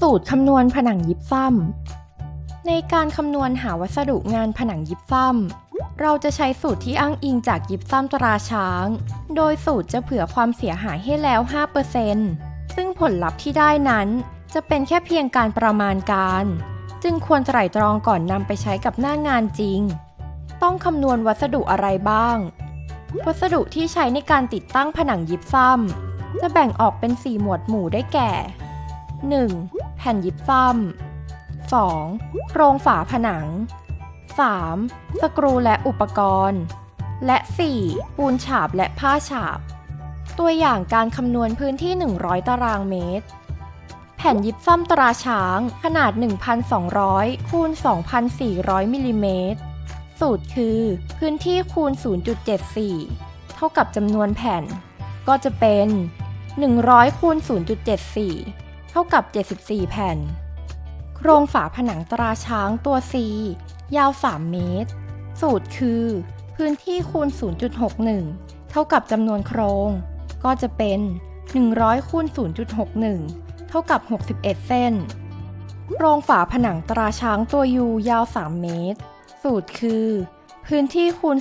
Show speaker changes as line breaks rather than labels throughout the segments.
สูตรคำนวณผนังยิปซัมในการคำนวณหาวัสดุงานผนังยิปซัมเราจะใช้สูตรที่อ้างอิงจากยิปซัมตราช้าง โดยสูตรจะเผื่อความเสียหายให้แล้ว 5%ซึ่งผลลัพธ์ที่ได้นั้นจะเป็นแค่เพียงการประมาณการ จึงควรไตร่ตรองก่อนนำไปใช้กับหน้างานจริง ต้องคำนวณวัสดุอะไรบ้าง วัสดุที่ใช้ในการติดตั้งผนังยิปซัมจะแบ่งออกเป็น 4 หมวดหมู่ได้แก่ 1. แผ่นยิปซัม 2. โครงฝาผนัง 3. สกรูและอุปกรณ์ และ 4. ปูนฉาบและผ้าฉาบ ตัวอย่างการคำนวณพื้นที่ 100 ตารางเมตร แผ่นยิปซัมตราช้าง ขนาด 1,200 คูณ 2,400 มิลลิเมตร สูตรคือ พื้นที่คูณ 0.74 เท่ากับจำนวนแผ่น ก็จะเป็น 100 คูณ 0.74 เท่ากับ 74 แผ่น โครงฝาผนังตราช้างตัว C ยาว 3 เมตร สูตรคือ พื้นที่คูณ 0.61 เท่ากับจำนวนโครง ก็จะเป็น 100คูณ0.61 เท่ากับ 61 เส้น โครงฝาผนังตราช้างตัว U ยาว 3 เมตร สูตรคือ พื้นที่คูณ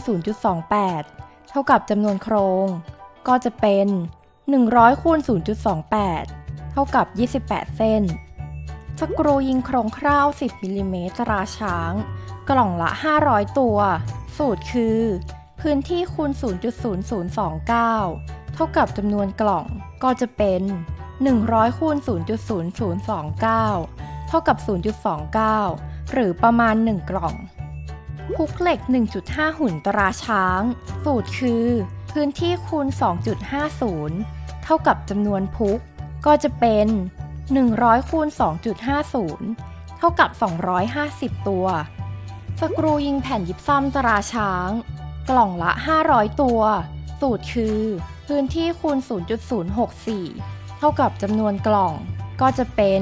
0.28 เท่ากับจำนวนโครง ก็จะเป็น 100คูณ0.28เท่ากับ 28 เส้น สกรูยิงโครงคร่าว 10มิลลิเมตรตราช้าง กล่องละ 500 ตัว สูตรคือ พื้นที่คูณ 0.0029 เท่ากับจำนวนกล่องก็จะเป็น 100คูณ0.0029 เท่ากับ 0.29 หรือประมาณ 1 กล่องพุกเหล็ก 1.5 หุ่นตราช้าง สูตรคือ พื้นที่คูณ 2.50 เท่ากับจำนวนพุก ก็จะเป็น 100คูณ2.50 เท่ากับ 250 ตัว สกรูยิงแผ่นยิปซัมตราช้าง กล่องละ 500 ตัว สูตรคือ พื้นที่คูณ 0.064 เท่ากับจำนวนกล่อง ก็จะเป็น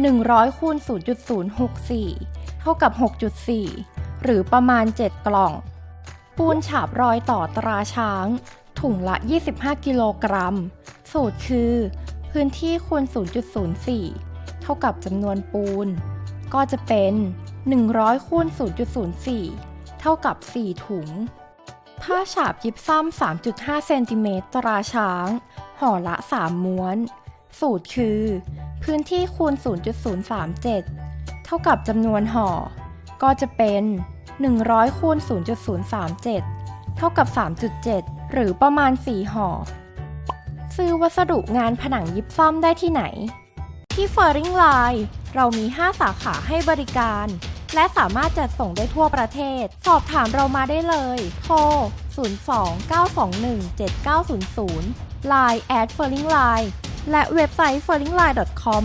100คูณ0.064 เท่ากับ 6.4 หรือประมาณ 7 กล่อง ปูนฉาบรอยต่อตราช้าง ถุงละ 25 กิโลกรัม สูตรคือ พื้นที่คูณ 0.04 เท่ากับจำนวนปูน ก็จะเป็น 100คูณ0.04 เท่ากับ 4 ถุง ผ้าฉาบยิบซ้ำ3.5 เซนติเมตรตราช้าง ห่อละ 3 ม้วน สูตรคือ พื้นที่คูณ 0.037 เท่ากับจำนวนห่อ ก็จะเป็น 100คูณ0.037 เท่ากับ 3.7 หรือประมาณ 4 ห่อ ซื้อวัสดุงานผนังยิปซัมได้ที่ไหน ที่เฟอร์ริงไลน์เรามี 5 สาขาให้บริการ และสามารถจัดส่งได้ทั่วประเทศ สอบถามเรามาได้เลย โทร 02 921 7900 Line at f e r r i n g Line และเว็บไซต์ f e r r i n g l i n e com